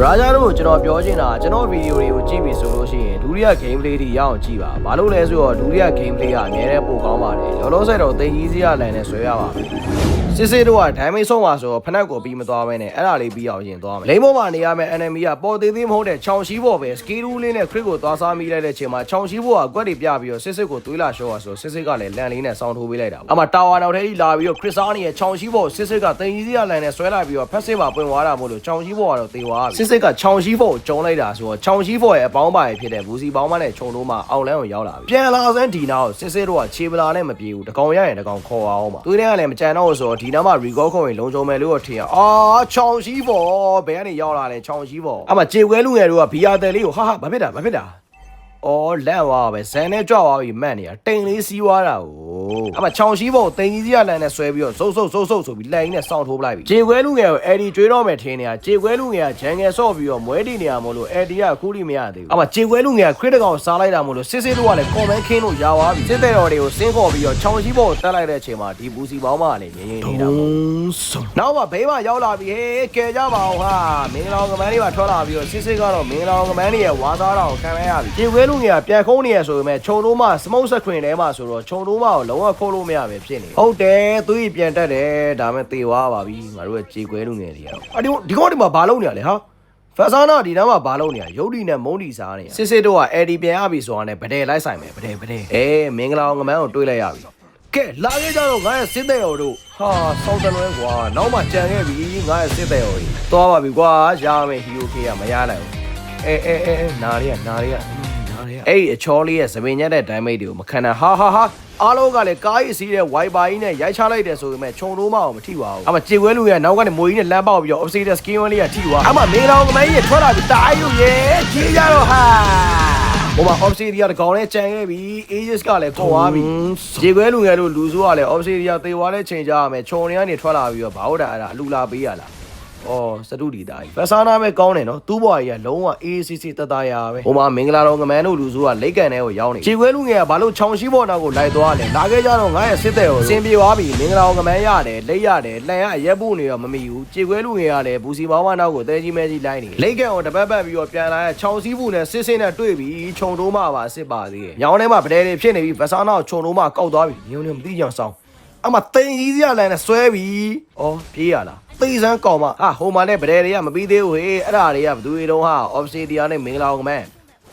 ရာဂျာတို့ကိုကျွန်တော်ပြောချင်တာကျွန်တော်ဗီဒီယိုတွေကိုကြည့်ပြီဆိုလို့ရှိရင်ဒုတိယ gameplay တွေရအောင်ကြည့်ပါဘာလို့လဲဆိုတော့ဒုတိယ gameplay ကအများနဲ့ပိုကောင်းပါတယ်လောလောဆယ်တော့တင်ကြီးစရာလန်နဲ့ဆွဲရပါမယ်စစ်စစ်တို့ကဒိုင်းမိတ်ဆုံးပါဆိုတော့ဖနက်ကိုပြီးမသွားဘဲနဲ့အဲ့ဒါလေးပြီးအောင်ရင်သွားမယ်လိမ့်ပေါ်မှာနေရမယ့် enemy ကပေါ်သေးသေးမဟုတ်တဲ့ချောင်ရှိပေါ်ပဲ skill rule လေးနဲ့ crit ကိုသွားစားမိလိုက်တဲ့ချိန်မှာချောင်ရှိပေါ်ကကွက်တွေပြပြီးတော့စစ်စစ်ကိုသွေးလာရှော့ရဆိုစစ်စစ်ကလည်းလန်လေးနဲ့စောင်းထိုးပေးလိုက်တာပေါ့အမှတာဝါနောက်ထဲကြီးလာပြီးတော့ crit စားနေရဲ့ချောင်ရှိပေါ်စစ်စစ်ကတင်ကြီးစရာလန်နဲ့ဆွဲလိုက်ပြီးတော့ဖက်စစ်မှာပွင့်သွားတာမို့လို့ချောင်ရှိပေါ်ကတော့သေသွားပြီစစ်စစ်ကချောင်ရှိပေါ်ကိုကျုံလိုက်တာဆိုတော့ချောင်ရှိပေါ်ရဲ့အပေါင်းပါရဖြစ်တဲ့ဘူစီပေါင်းမနဲ့ခြုံလို့မှအောင်လန်းကိုရောက်လာပြီပြန်လာစမ်းဒီနာကိုစစ်စစ်တို့ကခြေပလာနဲ့မပြေဘူးတကောင်ရရင်တကောင်ခေါ်အောင်ပါသွေးထဲကလည်းမကြံတော့ဘူးဆိုတော့ဒီနားမှာ recall ခေါ်ရင်လုံခြုံမယ်လို့တော့ထင်ရအာချောင်ရှိပေါ်ဘယ်ကနေရောက်လာလဲချောင်ရှိပေါ်အမှခြေခွဲလူငယ်တို့ကဘီယာတယ်လေးကိုဟာဟာဘာဖြစ်တာဘာဖြစ်တာ အော်လက်သွားပဲဇန်နဲ့ကြွသွားပြီမှတ်နေတာတိမ်လေးစီးသွားတာကိုအမချောင်ရှိဖို့တိမ်ကြီးစီးရလန်နဲ့ဆွဲပြီးတော့စုပ်စုပ်စုပ်စုပ်ဆိုပြီးလက်ရင်းနဲ့စောင့်ထိုးပလိုက်ပြီခြေခွဲလူငယ်ကိုအဲ့ဒီကျွေးတော့မယ်ထင်နေတာခြေခွဲလူငယ်ကဂျန်ငယ်ဆော့ပြီးတော့မွဲတီနေရမို့လို့အဲ့ဒီကခုလိမရသေးဘူးအမခြေခွဲလူငယ်ကခရစ်တကောင်စားလိုက်တာမို့လို့စစ်စစ်တို့ကလည်းကွန်မန်ခင်းလို့ရာသွားပြီစစ်တဲ့တော်တွေကိုစင်းခေါ်ပြီးတော့ချောင်ရှိဖို့တက်လိုက်တဲ့အချိန်မှာဒီဘူစီပေါင်းမကလည်းငြင်းငြင်းနေတာပေါ့နောက်မှဘေးမှာရောက်လာပြီဟေးကဲကြပါအောင်ဟာမင်းလောင်ကမန်းလေးပါထွက်လာပြီးတော့စစ်စစ်ကတော့မင်းလောင်ကမန်းလေးရဲ့ဝါသားတော်ကိုခံလိုက်ရပြီခြေခွဲလူငယ်ကပြန်ခုံးနေရဆိုပေမဲ့ခြုံတို့မှစမုတ်ဆက်ခွင်ထဲမှာဆိုတော့ခြုံတို့မှကိုလုံးဝခိုးလို့မရပဲဖြစ်နေဟုတ်တယ်သူကြီးပြန်တက်တယ်ဒါမဲ့သေသွားပါပြီငါတို့ရဲ့ခြေခွဲလူငယ်တွေကတော့အဒီဒီကောင်ဒီမှာဘာလုပ်နေရလဲဟာဖက်ဆာနာဒီနားမှာဘာလုပ်နေရရုပ်ဒီနဲ့မုန်းဒီစားနေရစစ်စစ်တို့ကအဲ့ဒီပြန်ရပြီဆိုတာနဲ့ဗဒဲလိုက်ဆိုင်မယ်ဗဒဲဗဒဲအေးမင်္ဂလာအောင်ကမန်းကိုတွေးလိုက်ရပြီကဲလာခဲ့ကြတော့ငါရဲ့စစ်တဲ့တော်တို့ဟာစောက်တလွဲကွာနောက်မှကြံခဲ့ပြီငါရဲ့စစ်တဲ့တော်ကြီးသွားပါပြီကွာရမယ်ဟီယိုကေကမရနိုင်ဘူးအဲအဲအဲအဲနာရီကနာရီက နာရီကအဲ့ဒီအချောလေးရဲ့သပင်ညက်တဲ့ damage တွေကိုမခံနိုင်ဟာဟာဟာအားလုံးကလည်းကားကြီးစီးတဲ့ wiper ကြီးနဲ့ရိုက်ချလိုက်တယ်ဆိုပေမဲ့ခြုံတော့မအောင်မထိပါဘူးအမကြေခွဲလူရဲ့နောက်ကနေမိုးကြီးနဲ့လမ်းပေါက်ပြီးတော့ obsidian skin 1လေးကထိသွားအမမင်းတော်ကမန်းကြီးထွက်လာပြီးတားရုံရဲ့ကြီးကြတော့ဟာဟိုမှာ obsidian တကောင်နဲ့ကြံခဲ့ပြီ aegis ကလည်းပေါ်သွားပြီကြေခွဲလူငယ်တို့လူဆိုးကလည်း obsidian သေသွားတဲ့ချိန်ကြရမယ်ခြုံနေကနေထွက်လာပြီးတော့ဘာဟုတ်တာအဲ့ဒါအလူလာပေးရလား အော်စတုဒီသားကြီးဖဆာနာပဲကောင်းတယ်နော်သူ့ဘွားကြီးကလုံးဝ ACC တတရာပဲဟိုမှာမင်္ဂလာတော်ကမန်းတို့လူစုကလိတ်ကန်ထဲကိုရောက်နေခြေခွဲလူငယ်ကဘာလို့ချောင်ရှိပေါ်နောက်ကိုလိုက်သွားလဲလာခဲ့ကြတော့ငါရဲ့စစ်တဲ့ကိုစင်ပြေသွားပြီမင်္ဂလာတော်ကမန်းရတယ်လိတ်ရတယ်လှန်ရအရက်ဖို့နေတော့မမီဘူးခြေခွဲလူငယ်ကလည်းဘူစီပေါင်းမနောက်ကိုတဲကြီးမဲကြီးလိုက်နေလိတ်ကန်ကိုတပတ်ပတ်ပြီးတော့ပြန်လာတဲ့ချောင်စီးဖို့နဲ့စစ်စစ်နဲ့တွေ့ပြီခြုံတိုးမှပါစစ်ပါသေးတယ်ညောင်းထဲမှာပဒဲတွေဖြစ်နေပြီဖဆာနာကိုခြုံတိုးမှကောက်သွားပြီညုံညုံမသိကြအောင်ဆောင်အမတိန်ကြီးစရာလန်နဲ့ဆွဲပြီ။အော်ပြေးရလား။ သိစမ်းကောင်မဟာဟိုမှာလည်းဗဒဲတွေကမပြီးသေးဘူးဟေးအဲ့ဒါတွေကဘယ်သူတွေတုံးဟာ obsidian နဲ့မင်္ဂလာအောင်ကမန်း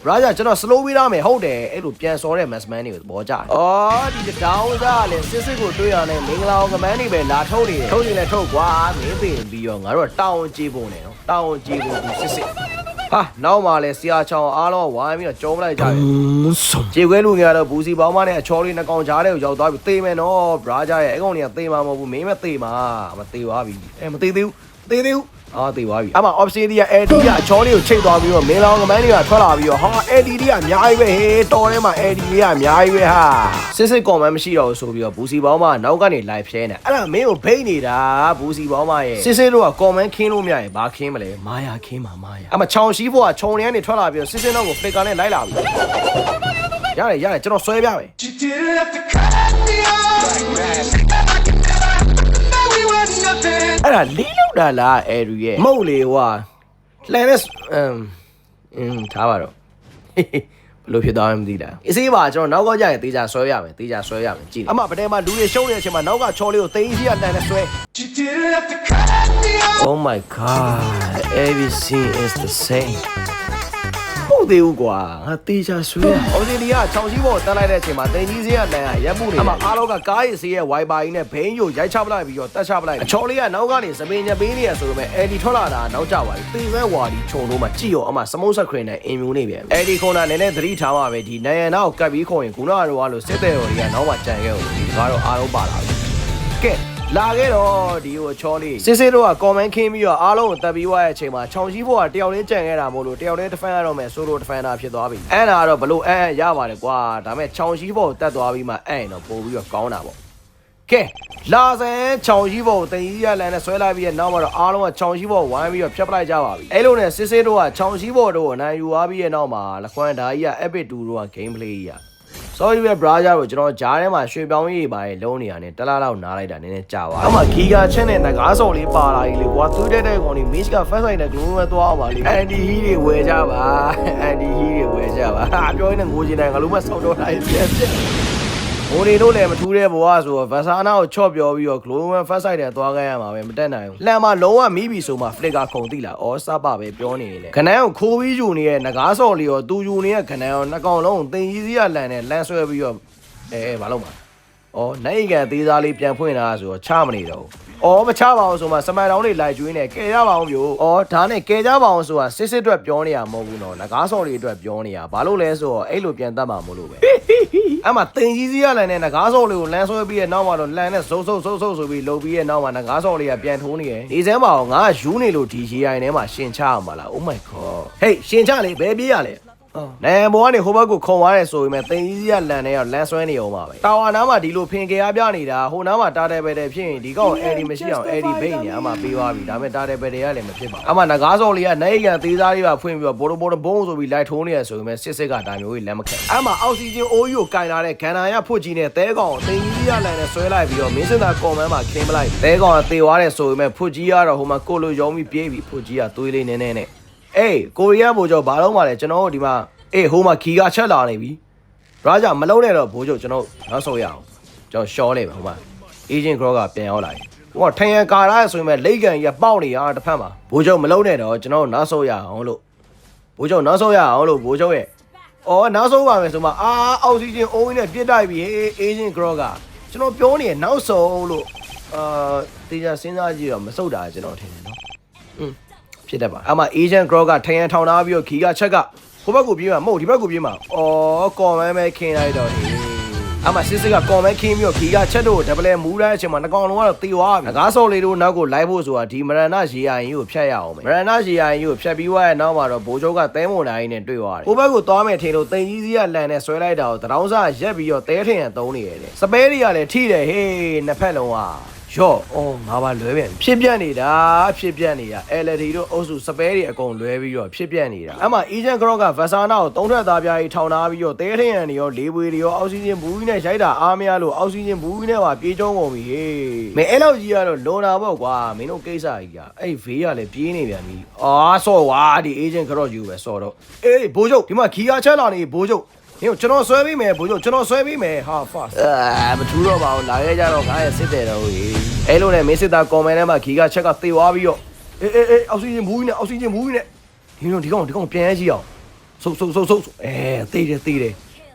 ရာဂျာကျွန်တော် slow ပေးရမယ်ဟုတ်တယ်အဲ့လိုပြန်စောတဲ့ massman တွေကိုသဘောကျတယ်။အော်ဒီတောင်းစားလည်းစစ်စစ်ကိုတွေးရနဲ့မင်္ဂလာအောင်ကမန်းတွေပဲလာထုတ်နေတယ်။ထုတ်ရင်လည်းထုတ်ကွာမင်းသိရင်ပြီးတော့ငါတို့ကတောင်းကြည့်ဖို့နေနော်။တောင်းကြည့်ဖို့ဒီစစ်စစ် ဟာနောက်မှလည်းဆရာချောင်းအားလုံးဝိုင်းပြီးတော့ကျုံးလိုက်ကြတယ်။ခြေခွဲလူငယ်ကတော့ဘူးစီပေါင်းမနဲ့အချောလေးနှကောင်ကြားတဲ့ကိုရောက်သွားပြီသေမယ်နော်ဘရာဂျာရဲ့အဲ့ကောင်တွေကသေမှာမဟုတ်ဘူးမင်းမသေမှာမသေသွားပြီအဲမသေသေးဘူးသေသေးဘူးအာသေသွားပြီအမှ obsidian AD ကအချောလေးကိုချိတ်သွားပြီးတော့မင်းလောင်ကမန်းတွေကထွက်လာပြီးတော့ဟာ AD တွေကအများကြီးပဲဟေးတော်ထဲမှာ AD တွေကအများကြီးပဲဟာစစ်စစ်ကွန်မန်မရှိတော့ဘူးဆိုပြီးတော့ဘူးစီပေါင်းမနောက်ကနေ live ဖြဲနေအဲ့ဒါမင်းကိုဖိတ်နေတာဘူးစီပေါင်းမရဲ့စစ်စစ်တို့ကကွန်မန်ခင်းလို့မရရင်ဘာခင်းမလဲမာယာခင်းမှာမာယာအမှချောင်ရှိဖို့ကခြုံနေကနေထွက်လာပြီးတော့စစ်စစ်တော့ကို flicker နဲ့လိုက်လာပြီရတယ်ရတယ်ကျွန်တော်ဆွဲပြမယ် အဲ့ဒါလေးလောက်တာလားအဲရီရဲ့မဟုတ်လေဟွာလှန်နဲ့အမ်အင်းထားပါတော့ဘယ်လိုဖြစ်သွားမှမသိတာအစေးပါကျွန်တော်နောက်ကကြရင်တေးကြဆွဲရမယ်တေးကြဆွဲရမယ်ကြည့်အမပတဲမှာလူတွေရှုံးနေတဲ့အချိန်မှာနောက်ကချောလေးကိုသိန်းစီကလှန်နဲ့ဆွဲ You didn't have to cut me off. Oh my god everything is the same ဟုတ်သေးဘူးကွာငါတေးချဆွေးအော်စတြေးလျချောင်ကြီးပေါ်တက်လိုက်တဲ့အချိန်မှာတင်ကြီးစင်းကတန်ရရက်မှုနေအမအားလုံးကကားရည်စီးရဲ့ wiper ကြီးနဲ့ဘိန်းကိုရိုက်ချပလိုက်ပြီးတော့တက်ချပလိုက်အချော်လေးကနောက်ကနေစပင်ညက်ပေးနေရဆိုတော့အဲ့ဒီထွက်လာတာနောက်ကျပါပြီသေပဲဝါဒီခြုံတော့မှကြည့်ရောအမစမုတ်ဆက်ခရင်နဲ့အင်မြူနေပြန်အဲ့ဒီခုနနည်းနည်းသတိထားပါပဲဒီနိုင်ရန်နောက်ကပ်ပြီးခေါ်ရင်ခုနကတော့လို့စစ်တဲ့တော်တွေကနောက်မှကြံခဲ့ဦးဒီကတော့အားလုံးပါလာပြီကဲ လာခဲ့တော့ဒီဟိုချောလေးစစ်စစ်တို့က comment ခင်းပြီးတော့အားလုံးကိုတက်ပြီးွားရဲ့အချိန်မှာခြောင်ကြီးဘိုးကတယောက်လေးကြံခဲ့တာမို့လို့တယောက်လေး defend ရတော့မယ် solo defender ဖြစ်သွားပြီအဲ့ဒါကတော့ဘလို့အဲရပါတယ်ကွာဒါပေမဲ့ခြောင်ကြီးဘိုးကိုတက်သွားပြီးမှအဲ့ရင်တော့ပို့ပြီးတော့ကောင်းတာပေါ့ကဲလာစဲခြောင်ကြီးဘိုးကိုတင်ကြီးရလန်နဲ့ဆွဲလိုက်ပြီးတော့နောက်မှာတော့အားလုံးကခြောင်ကြီးဘိုးကိုဝိုင်းပြီးတော့ဖြတ်ပလိုက်ကြပါပြီအဲ့လိုနဲ့စစ်စစ်တို့ကခြောင်ကြီးဘိုးတို့ကိုနိုင်ယူသွားပြီးရဲ့နောက်မှာလခွမ်းဓာကြီးက epic 2တို့က gameplay ကြီးက sorry ပဲ brother ကိုကျွန်တော်ဂျားထဲမှာရွှေပြောင်းရေးပါရဲ့လုံးနေရတယ်တလားလောက်နားလိုက်တာနည်းနည်းကြာပါအမှဂီဂါချက်နဲ့ငကားစော်လေးပါလာကြီးလေကွာသူတဲ့တဲ့ကောင်ဒီ miss က first side နဲ့ global ပဲသွားအောင်ပါလေ anti heat တွေဝယ်ကြပါ anti heat တွေဝယ်ကြပါဟာပြောရင်ငိုချင်တယ်ငါလုံးမဆောက်တော့တိုင်း ပြက်ပြက်ဟိုနေတို့လည်းမထူးတဲ့ဘဝဆိုတော့ Vasana ကိုချော့ပြောပြီးတော့ Global First Side နဲ့သွားခဲ့ရမှာပဲမတက်နိုင်ဘူး။လှမ်းမှာလုံးဝမိပြီဆိုမှ Flicker ခုံတိလာ။အော်စပါပဲပြောနေတယ်။ခနန်းကိုခိုးပြီးယူနေတဲ့ငကားစော်လေးရောသူယူနေတဲ့ခနန်းရောနှစ်ကောင်လုံးကိုတင်ကြီးစည်းရလန်နဲ့လမ်းဆွဲပြီးတော့အဲအဲဘာလို့မှာ။အော်နိုင်ကန်သေးသားလေးပြန်ဖွင့်လာဆိုတော့ချမနေတော့ဘူး။ အော်မချပါအောင်ဆိုမှစမိုင်တောင်းတွေလိုက်ကျွေးနေကဲရပါအောင်ပြို့။အော်ဒါနဲ့ကဲကြပါအောင်ဆိုတာစစ်စစ်အတွက်ပြောနေရမဟုတ်ဘူးနော်။ငကားစော်လေးအတွက်ပြောနေရ။ဘာလို့လဲဆိုတော့အဲ့လိုပြန်တတ်မှာမလို့ပဲ။အဲ့မှာတင်ကြီးစည်းရလန်နဲ့ငကားစော်လေးကိုလမ်းဆွဲပြီးရဲ့နောက်မှာတော့လန်နဲ့စုံစုံစုံစုံဆိုပြီးလှုပ်ပြီးရဲ့နောက်မှာငကားစော်လေးကပြန်ထိုးနေတယ်ဒီစမ်းပါအောင်ငါကယူနေလို့ဒီရေအိုင်ထဲမှာရှင်ချအောင်ပါလား Oh my god ဟေးရှင်ချလေဘယ်ပြေးရလဲ နိုင်ဘောကနေဟိုဘက်ကိုခုံသွားတယ်ဆိုရင်မဲ့တင်ကြီးစည်းရလန်နဲ့ရောလမ်းဆွဲနေအောင်ပါပဲတာဝါနားမှာဒီလိုဖင်ကြရပြနေတာဟိုနားမှာတားတယ်ပဲတဲ့ဖြစ်ရင်ဒီကောင်အဲ့ဒီမရှိအောင်အဲ့ဒီဘိတ်နေအမှပေးသွားပြီဒါပေမဲ့တားတယ်ပဲတွေကလည်းမဖြစ်ပါဘူးအမှငကားစော်လေးကနိုင်ကန်သေးသားလေးပါဖွင့်ပြီးတော့ဘောဘောဘုံဆိုပြီးလိုက်ထိုးနေရဆိုရင်မဲ့စစ်စစ်ကဒါမျိုးကြီးလမ်းမခက်အမှအောက်ဆီဂျင်အိုးကြီးကိုကင်လာတဲ့ဂန်နာရဖွတ်ကြီးနဲ့တဲကောင်တင်ကြီးရလန်နဲ့ဆွဲလိုက်ပြီးတော့မင်းစင်သာကွန်မန်းမှာခင်းပလိုက်တဲကောင်ကတေသွားတယ်ဆိုရင်မဲ့ဖွတ်ကြီးကတော့ဟိုမှာကိုလိုရုံးပြီးပြေးပြီးဖွတ်ကြီးကသွေးလေးနည်းနည်းနဲ့ အေးကိုရီးယားဘိုးကျော်ဘာလို့မှလဲကျွန်တော်တို့ဒီမှာအေးဟိုမှာခီကချက်လာနေပြီဘရာဂျာမလုံးနဲ့တော့ဘိုးကျော်ကျွန်တော်နောက်ဆုတ်ရအောင်ကျွန်တော်ရှော့လိုက်ပါဟိုမှာ agent grow ကပြန်ရောက်လာတယ်ဟိုကထန်ရန်ကာရဆိုရင်မဲ့လိတ်ကန်ရပေါက်နေရတစ်ဖက်မှာဘိုးကျော်မလုံးနဲ့တော့ကျွန်တော်နောက်ဆုတ်ရအောင်လို့ဘိုးကျော်နောက်ဆုတ်ရအောင်လို့ဘိုးကျော်ရဲ့အော်နောက်ဆုံးပါမယ်ဆိုမှအာအောက်ဆီဂျင်အိုးကြီးနဲ့ပြစ်တိုက်ပြီဟေးအေဂျင့်ဂရော့ကကျွန်တော်ပြောနေရနောက်ဆုံးလို့အာတေချာစဉ်းစားကြည့်တော့မစုတ်တာကျွန်တော်ထင်တယ်နော်อืม ဖြစ်တတ်ပါအမှအေဂျင့်ဂရော့ကထရန်ထောင်ထားပြီးတော့ခီကချက်ကဟိုဘက်ကိုပြေးမှာမဟုတ်ဒီဘက်ကိုပြေးမှာအော်ကော်မန်းပဲခင်းလိုက်တော့ဟေးအမှစစ်စစ်ကကော်မန်းခင်းပြီးတော့ခီကချက်တို့ဒဘလဲမူးတဲ့အချိန်မှာနှကောင်လုံးကတော့တေသွားပြီငကားစော်လေးတို့နောက်ကိုလိုက်ဖို့ဆိုတာဒီမရဏရေအိုင်ကြီးကိုဖျက်ရအောင်မယ်မရဏရေအိုင်ကြီးကိုဖျက်ပြီးွားရဲ့နောက်မှာတော့ဘိုးချုပ်ကတဲမွန်တိုင်းနဲ့တွေ့သွားတယ်ဟိုဘက်ကိုသွားမယ်ထင်လို့တင်ကြီးစီးကလန်နဲ့ဆွဲလိုက်တာကိုတရောင်းစားရက်ပြီးတော့တဲထင်ရန်သုံးနေရတယ်စပဲတွေကလည်းထိတယ်ဟေးနှစ်ဖက်လုံးက ရော့အော်ငါပါလွဲပြန်ပြီဖြစ်ပြက်နေတာဖြစ်ပြက်နေတာ LED တို့အုပ်စုစပဲတွေအကုန်လွဲပြီးတော့ဖြစ်ပြက်နေတာအဲ့မှာ Agent Croc က Vasana ကိုသုံးထက်သားပြားကြီးထောင်ထားပြီးတော့တဲထင်ရန်တွေရောလေးပွေတွေရောအောက်ဆီဂျင်ဘူးကြီးနဲ့ရိုက်တာအားမရလို့အောက်ဆီဂျင်ဘူးကြီးနဲ့ပါပြေးကျုံးကုန်ပြီဟေးမင်းအဲ့လောက်ကြီးကတော့လွန်တာပေါ့ကွာမင်းတို့ကိစ္စကြီးကအဲ့ဘေးကလည်းပြေးနေပြန်ပြီအာဆော့ဝါဒီ Agent Croc ယူပဲဆော့တော့အေးဘိုးချုပ်ဒီမှာခီယာချက်လာနေဘိုးချုပ် ဟိုကျွန်တော်ဆွဲပေးမယ်ဘိုးချုပ်ကျွန်တော်ဆွဲပေးမယ်ဟာ fast အာမထူးတော့ပါဘူးလာခဲ့ကြတော့ငါရဲ့စစ်တယ်တော့ဟေးအဲ့လိုနဲ့မင်းစစ်သားကွန်မန်ထဲမှာခီကချက်ကသေသွားပြီးတော့အေးအေးအေးအောက်ဆီဂျင်ဘူးကြီးနဲ့အောက်ဆီဂျင်ဘူးကြီးနဲ့ဒီလိုဒီကောင်ဒီကောင်ပြန်ရကြည့်အောင်ဆုပ်ဆုပ်ဆုပ်ဆုပ်အဲသေတယ်သေတယ်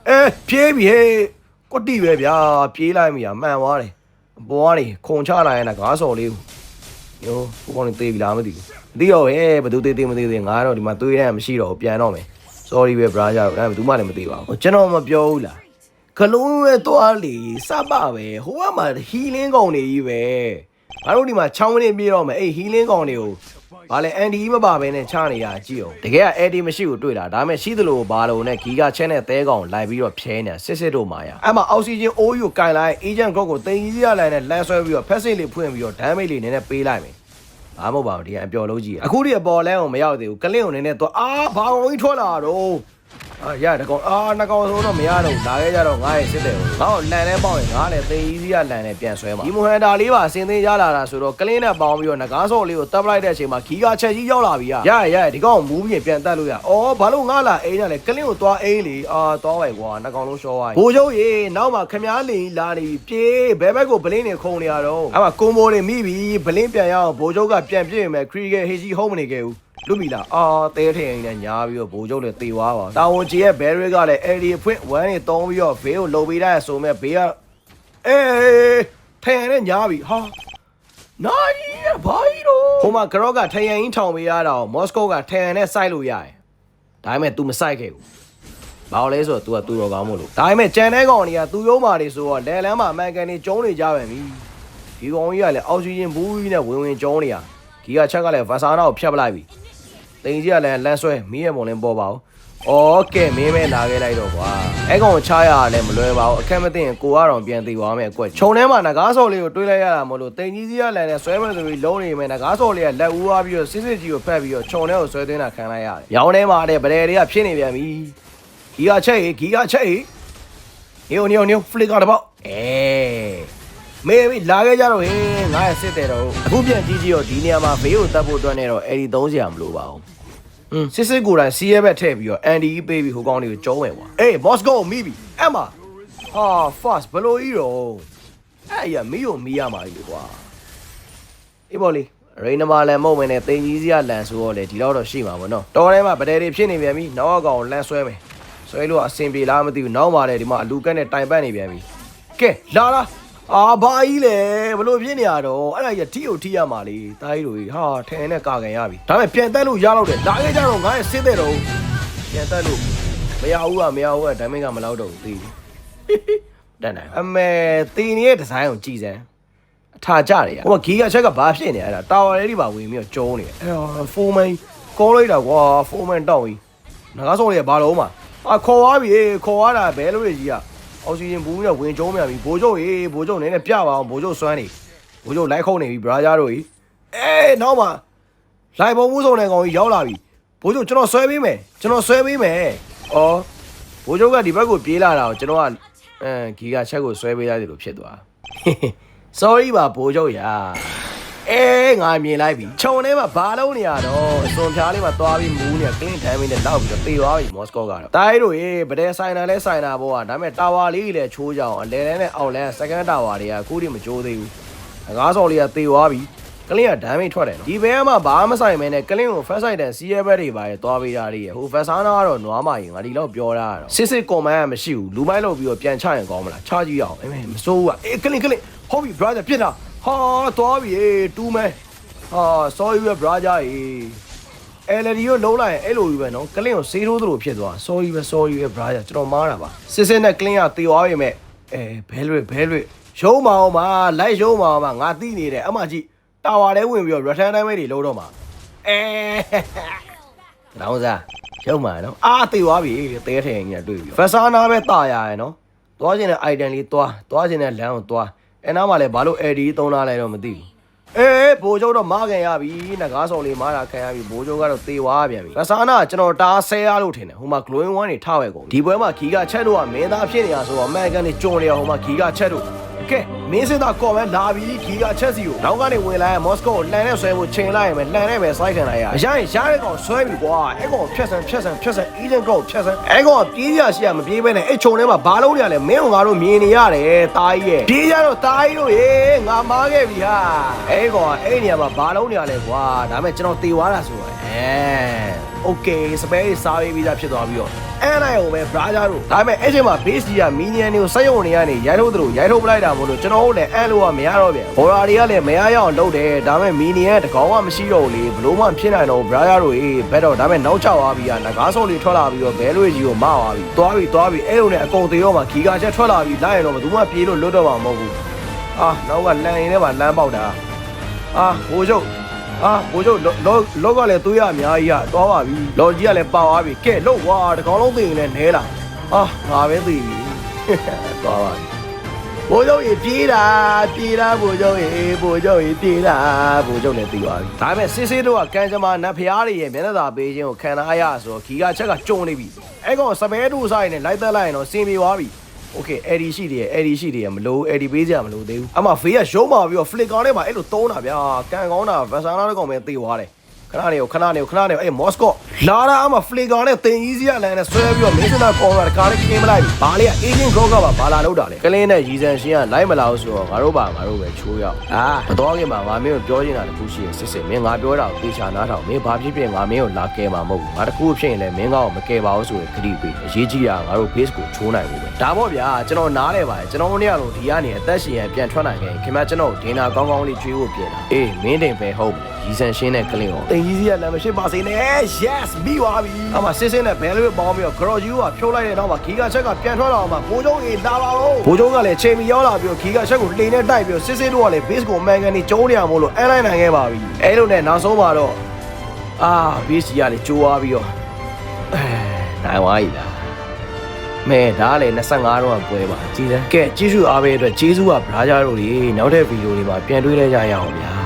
အဲပြေးပြီဟေးကွတ်တိပဲဗျာပြေးလိုက်မိရမှန်သွားတယ်အပေါ်ကနေခုံချလာရင်လည်းငါးစော်လေးကိုယိုဟိုကောင်နေသေပြီလားမသိဘူးမသိတော့ဟဲ့ဘယ်သူသေသေမသေသေးငါတော့ဒီမှာသွေးရမ်းမရှိတော့ဘူးပြန်တော့မယ် sorry ပဲ brother ဒါဘယ်သူမှလည်းမသိပါဘူးကျွန်တော်မပြောဘူးလားကလုံးရဲ့သွားလေစပပဲဟိုကမှဟီလင်းကောင်တွေကြီးပဲငါတို့ဒီမှာချောင်းနေပြေးတော့မယ်အေးဟီလင်းကောင်တွေကိုဘာလဲအန်ဒီမပါဘဲနဲ့ချနေရကြည့်အောင်တကယ်ကအဲ့ဒီမရှိကိုတွေ့တာဒါပေမဲ့ရှိသလိုဘာလို့နဲ့ဂီကချက်နဲ့သဲကောင်လိုက်ပြီးတော့ဖြဲနေစစ်စစ်တို့မာရအဲ့မှာအောက်ဆီဂျင်အိုးယူကင်လိုက်အေဂျင့်ဂရော့ကိုတင်ကြီးရလိုက်နဲ့လမ်းဆွဲပြီးတော့ဖက်စစ်လေးဖွင့်ပြီးတော့ဒမ်းမိတ်လေးနည်းနည်းပေးလိုက်မယ် ဘာမဟုတ်ပါဘူးဒီကအပျော်လုံးကြီးအခုဒီအပေါ်လဲအောင်မရောက်သေးဘူးကလင့်ကိုနည်းနည်းတော့အာဘာဝင်ကြီးထွက်လာတော့ အာရတကောင်အာနှကောင်ဆိုတော့မရတော့ဘူးလာခဲ့ကြတော့ငါရဲ့စစ်တယ်ကိုငါ့ကိုလန်လဲပေါက်ရင်ငါလည်းသေကြီးစီးကလန်နဲ့ပြန်ဆွဲမှာဒီမူဟန်ဒါလေးပါစင်သင်းရလာတာဆိုတော့ကလင်းနဲ့ပေါင်းပြီးတော့ငကားစော်လေးကိုတပ်ပလိုက်တဲ့အချိန်မှာခီးကချက်ကြီးရောက်လာပြီရရရဒီကောင်မူးပြီးပြန်တက်လို့ရအော်ဘာလို့ငါလာအိမ်နဲ့လဲကလင်းကိုသွားအိမ်လေအာသွားပါကွာနှကောင်လုံးရှော့သွားဘိုးချုပ်ရေနောက်မှာခမားလင်လာနေပြီပြေးဘဲဘက်ကိုဗလင်းနေခုံနေရတော့အဲ့မှာကွန်ဘိုတွေမိပြီဗလင်းပြန်ရအောင်ဘိုးချုပ်ကပြန်ပြည့်မယ်ခရီးကဟေးကြီးဟုံးမနေခဲ့ဘူး လွတ်ပြီလားအာတဲထင်အိမ်နဲ့ညားပြီးတော့ဘိုးချုပ်လည်းတေသွားပါတာဝန်ကြီးရဲ့ barrier ကလည်း LD အဖွင့်1နဲ့3ပြီးတော့ဘေးကိုလှုပ်ပေးလိုက်ဆိုမဲ့ဘေးကအေးထင်နဲ့ညားပြီဟာနိုင်ရဘာကြီးတော့ဟိုမှာကရော့ကထင်အိမ်ထောင်ပေးရတာကိုမော်စကိုကထင်အိမ်နဲ့စိုက်လို့ရတယ်ဒါပေမဲ့ तू မစိုက်ခဲ့ဘူးဘာလို့လဲဆိုတော့ तू ကသူတော်ကောင်းမို့လို့ဒါပေမဲ့ကြံတဲ့ကောင်တွေကသူရုံးမာတွေဆိုတော့လယ်လန်းမှာအမှန်ကန်နေကျုံးနေကြပါပြီဒီကောင်ကြီးကလည်းအောက်ဆီဂျင်ဘူးကြီးနဲ့ဝင်ဝင်ကျုံးနေတာဂီကချက်ကလည်းဗဆာနာကိုဖျက်ပလိုက်ပြီ တင်ကြီးကလည်းလမ်းဆွဲမီးရဲ့ပုံလင်းပေါ်ပါဦး။အော်ကဲမင်းမဲလာခဲ့လိုက်တော့ကွာ။အဲကောင်ချားရတာလည်းမလွယ်ပါဘူး။အခက်မသိရင်ကိုကတော့ပြန်သိသွားမယ်အကွက်။ခြုံထဲမှာငကားစော်လေးကိုတွေးလိုက်ရတာမလို့တင်ကြီးစီးကလည်းနဲ့ဆွဲမဲ့သူတွေလုံးနေမယ်ငကားစော်လေးကလက်ဦးသွားပြီးတော့စစ်စစ်ကြီးကိုဖက်ပြီးတော့ခြုံထဲကိုဆွဲသွင်းတာခံလိုက်ရတယ်။ရောင်းထဲမှာတဲ့ဗရဲတွေကဖြစ်နေပြန်ပြီ။ဂီကချက်ဟေဂီကချက်ဟေညိုညိုညိုဖလစ်ကတော့ပေါ့အေးမေးပြီလာခဲ့ကြတော့ဟင်းငါရဲ့စစ်တယ်တော့အခုပြန်ကြည့်ကြည့်တော့ဒီနေရာမှာဘေးကိုတတ်ဖို့အတွက်နဲ့တော့အဲ့ဒီသုံးစရာမလိုပါဘူးอืม စစ်စစ်ကိုယ်တိုင်စီးရဲဘက်ထည့်ပြီးတော့အန်ဒီပေးပြီးဟိုကောင်းလေးကိုကျုံးမယ်ကွာအေးမော့စကိုမိပြီအဲ့မှာဟာ fast ဘလို့ကြီးတော့အဲ့ရမီးကိုမီးရမှာကြီးကွာအေးပေါ်လေးရိနမာလန်မုံမင်းနဲ့တင်ကြီးစရာလန်ဆိုတော့လေဒီတော့တော့ရှိမှာပေါ့နော်တော်ထဲမှာဗတဲတွေဖြစ်နေပြန်ပြီနောက်အကောင်လန်ဆွဲမယ်ဆွဲလို့အဆင်ပြေလားမသိဘူးနောက်ပါလေဒီမှာအလူကက်နဲ့တိုင်ပတ်နေပြန်ပြီကဲလာလား အာဘာကြီးလေဘလို့ဖြစ်နေရတော့အဲ့ဒါကြီးတီကိုတီရမှာလေတားကြီးတို့ဟာထဲနဲ့ကာကန်ရပြီဒါပေမဲ့ပြန်တက်လို့ရတော့တယ်လာခဲ့ကြတော့ငါရဲ့စစ်တဲ့တော့ပြန်တက်လို့မရဘူးကမရဘူးကဒါမင်းကမလောက်တော့ဘူးသိတယ်တန်တယ်အမေတင်ရဲ့ဒီဇိုင်းကိုကြည်စမ်းအထာကြတယ်ဟိုကဂီဂါချက်ကဘာဖြစ်နေအဲ့ဒါတာဝါလေးတွေပါဝင်ပြီးတော့ကျုံးနေတယ်အဲ့တော့ဖိုးမန်ကောလိုက်တာကွာဖိုးမန်တောက်ကြီးငါးစောလေးကဘာလုံးမှာအာခေါ်သွားပြီခေါ်သွားတာဘဲလို့ကြီးက အောက်ဆီဂျင်ဘူးနဲ့ဝင်ကျုံးမြန်ပြီဘိုးချုပ်ရေဘိုးချုပ်နည်းနည်းပြပါအောင်ဘိုးချုပ်စွမ်းနေဘိုးချုပ်လိုက်ခုံနေပြီဘရာဂျာတို့ကြီးအေးနောက်မှာလိုက်ပုံမှုဆောင်တဲ့ကောင်ကြီးရောက်လာပြီဘိုးချုပ်ကျွန်တော်ဆွဲပေးမယ်ကျွန်တော်ဆွဲပေးမယ်ဩဘိုးချုပ်ကဒီဘက်ကိုပြေးလာတာကိုကျွန်တော်ကအဲဂီဂါချက်ကိုဆွဲပေးရတယ်လို့ဖြစ်သွား sorry ပါဘိုးချုပ်ရာ အေးငါမြင်လိုက်ပြီခြုံထဲမှာဘာလုံးနေရတော့အစွန်ဖြားလေးမှာသွားပြီးမူးနေကလင်းထိုင်မင်းနဲ့တောက်ပြီးတော့တေသွားပြီမော်စကိုကတော့တိုင်းတို့ရေဗဒဲဆိုင်နာလဲဆိုင်နာဘောကဒါပေမဲ့တာဝါလေးကြီးလည်းချိုးကြအောင်အလဲလဲနဲ့အောက်လဲစကန်တာဝါတွေကအခုထိမချိုးသေးဘူးငကားစော်လေးကတေသွားပြီကလင်းကဒမ်းမိတ်ထွက်တယ်နော်ဒီဘဲမှာဘာမှဆိုင်မဲနဲ့ကလင်းကိုဖက်ဆိုင်တန်စီးရဲဘက်တွေပါရသွားပေးတာတွေရဟိုဖက်ဆာနာကတော့နွားမရင်ငါဒီလောက်ပြောတာကတော့စစ်စစ်ကွန်မန်ကမရှိဘူးလူမိုက်လုပ်ပြီးတော့ပြန်ချရင်ကောင်းမလားချကြည့်ရအောင်အေးမစိုးဘူးကအေးကလင်းကလင်းဟုတ်ပြီ brother ပြစ်တာ ဟာသွားပြီအေးတူးမဲဟာ sorry ပဲ brother အေး LD ကိုလုံးလိုက်ရင်အဲ့လိုကြီးပဲနော်ကလင်းကိုဆေးထိုးသလိုဖြစ်သွား sorry ပဲ sorry ပဲ brother ကျွန်တော်မားတာပါစစ်စစ်နဲ့ကလင်းကတေသွားပြီမဲ့အဲဘဲလွေဘဲလွေရုံးမအောင်ပါလိုက်ရုံးမအောင်ပါငါတိနေတယ်အမကြီးတာဝါထဲဝင်ပြီးတော့ return time တွေလုံးတော့မှာအဲတောင်းစားရုံးမှာနော်အာတေသွားပြီတဲထဲကြီးတွေ့ပြီဖက်ဆာနာပဲတာရရယ်နော်သွားခြင်းတဲ့ item လေးသွားသွားခြင်းတဲ့လမ်းကိုသွား အဲနားမှာလည်းဘာလို့ AD သုံးလာလဲတော့မသိဘူးအေးဘိုးချုပ်တော့မားခင်ရပြီငကားဆောင်လေးမားတာခံရပြီဘိုးချုပ်ကတော့သေသွားပြန်ပြီ။ကစားနာကျွန်တော်တားဆဲရလို့ထင်တယ်။ဟိုမှာ glowing one တွေထားဝဲကုန်။ဒီပွဲမှာခီကချက်တို့ကမင်းသားဖြစ်နေတာဆိုတော့အမေရိကန်တွေကြုံနေရဟိုမှာခီကချက်တို့ကဲ မင်းစတာကော်မဲလာပြီခီကချက်စီကိုနောက်ကနေဝင်လာရင်မော်စကိုကိုလှန်နဲ့ဆွဲဖို့ချိန်လိုက်ရင်ပဲလှန်နဲ့ပဲစိုက်ခံလိုက်ရ။အရင်ရတဲ့ကောင်ဆွဲပြီကွာ။အဲ့ကောင်ဖြတ်ဆန်ဖြတ်ဆန်ဖြတ်ဆန် agent ကောင်ဖြတ်ဆန်အဲ့ကောင်ပြေးရရှိရမပြေးဘဲနဲ့အဲ့ခြုံထဲမှာဘာလုံးနေရလဲမင်းတို့ငါတို့မြင်နေရတယ်တားကြီးရဲ့ပြေးရတော့တားကြီးတို့ရေငါမားခဲ့ပြီဟာအဲ့ကောင်ကအဲ့နေရာမှာဘာလုံးနေရလဲကွာဒါပေမဲ့ကျွန်တော်တေသွားတာဆိုတော့အဲ okay စပယ်တွေစားပေးပြီးသားဖြစ်သွားပြီးတော့အဲ့လိုက်ကိုပဲ brother တို့ဒါပေမဲ့အဲ့ချိန်မှာ base ကြီးက minion တွေကိုစက်ရုံတွေကနေရိုက်ထုတ်သလိုရိုက်ထုတ်ပလိုက်တာမို့လို့ကျွန်တော်တို့လည်းအဲ့လိုကမရတော့ပြန် border တွေကလည်းမရရအောင်လုပ်တယ်ဒါပေမဲ့ minion ကတကောင်ကမရှိတော့ဘူးလေဘလို့မှဖြစ်နိုင်တော့ brother တို့အေးဘယ်တော့ဒါပေမဲ့နောက်ချသွားပြီးကငကားဆောင်တွေထွက်လာပြီးတော့ဘဲလွေကြီးကိုမသွားပြီးသွားပြီးသွားပြီးအဲ့လိုနဲ့အကုန်သေးရောမှာဂီဂါချက်ထွက်လာပြီးလိုက်ရင်တော့ဘယ်သူမှပြေးလို့လွတ်တော့မှာမဟုတ်ဘူးအာနောက်ကလန်ရင်လည်းပါလမ်းပေါက်တာအာဟိုချုပ် အာဘိုးချုပ်လောလောကလည်းသွေးရအများကြီးอ่ะသွားပါပြီလော်ကြီးကလည်းပါသွားပြီကဲလို့ဝါတကောင်လုံးသိရင်လည်းနဲလာအာငါပဲသိပြီသွားပါပြီဘိုးချုပ်ရေပြေးတာပြေးတာဘိုးချုပ်ရေဘိုးချုပ်ရေပြေးတာဘိုးချုပ်လည်းသိသွားပြီဒါပေမဲ့စစ်စစ်တို့ကကံကြမ္မာနတ်ဖျားတွေရဲ့မျက်နှာသာပေးခြင်းကိုခံထားရဆိုတော့ခီကချက်ကကြုံနေပြီအဲ့ကောင်စပဲတို့ဆိုင်နဲ့လိုက်သက်လိုက်ရင်တော့စင်ပြေသွားပြီ โอเคအဲ့ဒီရှိတယ်အဲ့ဒီရှိတယ်မလို့အဲ့ဒီပေးကြမလို့သေးဘူးအမဖေးကရုံးมาပြီးတော့ flicker ထဲမှာအဲ့လိုသုံးတာဗျာကန်ကောင်းတာဗဆာနာတကောင်ပဲသေသွားတယ် ခဏနေကိုခဏနေကိုခဏနေကိုအေးမော့စကော့လာတာအမဖလီကာနဲ့တင်ကြီးစီရလန်နဲ့ဆွဲပြီးတော့မင်းစနာကော်လာတကားလေးကင်းမလိုက်ဘာလေးကအေးချင်းခေါကပါဘာလာလို့တာလဲကလင်းနဲ့ရီဆန်ရှင်ကလိုက်မလာဘူးဆိုတော့ငါတို့ပါငါတို့ပဲချိုးရအောင်အာမတော်ခင်မှာငါမင်းကိုပြောချင်တာတစ်ခုရှိရင်စစ်စစ်မင်းငါပြောတာကိုသေချာနားထောင်မင်းဘာဖြစ်ဖြစ်ငါမင်းကိုလာကဲမှာမဟုတ်ဘူးငါတခုဖြစ်ရင်လည်းမင်းကောင်မကဲပါဘူးဆိုရင်ခရီးပေးအရေးကြီးတာငါတို့ base ကိုချိုးနိုင်ဖို့ပဲဒါပေါ့ဗျာကျွန်တော်နားလဲပါတယ်ကျွန်တော်တို့ကလို့ဒီကနေအသက်ရှင်ရပြန်ထွက်နိုင်ခဲ့ခင်ဗျာကျွန်တော်ဒင်နာကောင်းကောင်းလေးကျွေးဖို့ပြင်တာအေးမင်းတင်ပဲဟုတ်မယ် ရီစန်ရှင်းတဲ့ကလင်းကိုတင်ကြီးစီကလည်းမရှိပါစေနဲ့ yes ပြီးသွားပြီအမစစ်စစ်နဲ့ဘဲလေးပေါင်းပြီးတော့ grow you ကဖြိုးလိုက်တဲ့နောက်မှာခီကချက်ကပြန်ထွက်လာအောင်မှာဘိုးကျုံကြီးလာပါတော့ဘိုးကျုံကလည်းချိန်မီရောက်လာပြီးတော့ခီကချက်ကိုလှိန်နဲ့တိုက်ပြီးတော့စစ်စစ်တို့ကလည်း base ကိုမှန်ကန်နေကျုံးနေရမို့လို့အဲလိုက်နိုင်ခဲ့ပါပြီအဲလိုနဲ့နောက်ဆုံးမှာတော့အာ base ကြီးကလည်းကျိုးသွားပြီးတော့အဲနိုင်သွားပြီလားမဲဒါကလည်း25တော့ပွဲပါကြည်စမ်းကဲကျေးဇူးအားပေးအတွက်ကျေးဇူးကဗရာဂျာတို့တွေနောက်တဲ့ဗီဒီယိုတွေမှာပြန်တွေ့လဲကြရအောင်ဗျာ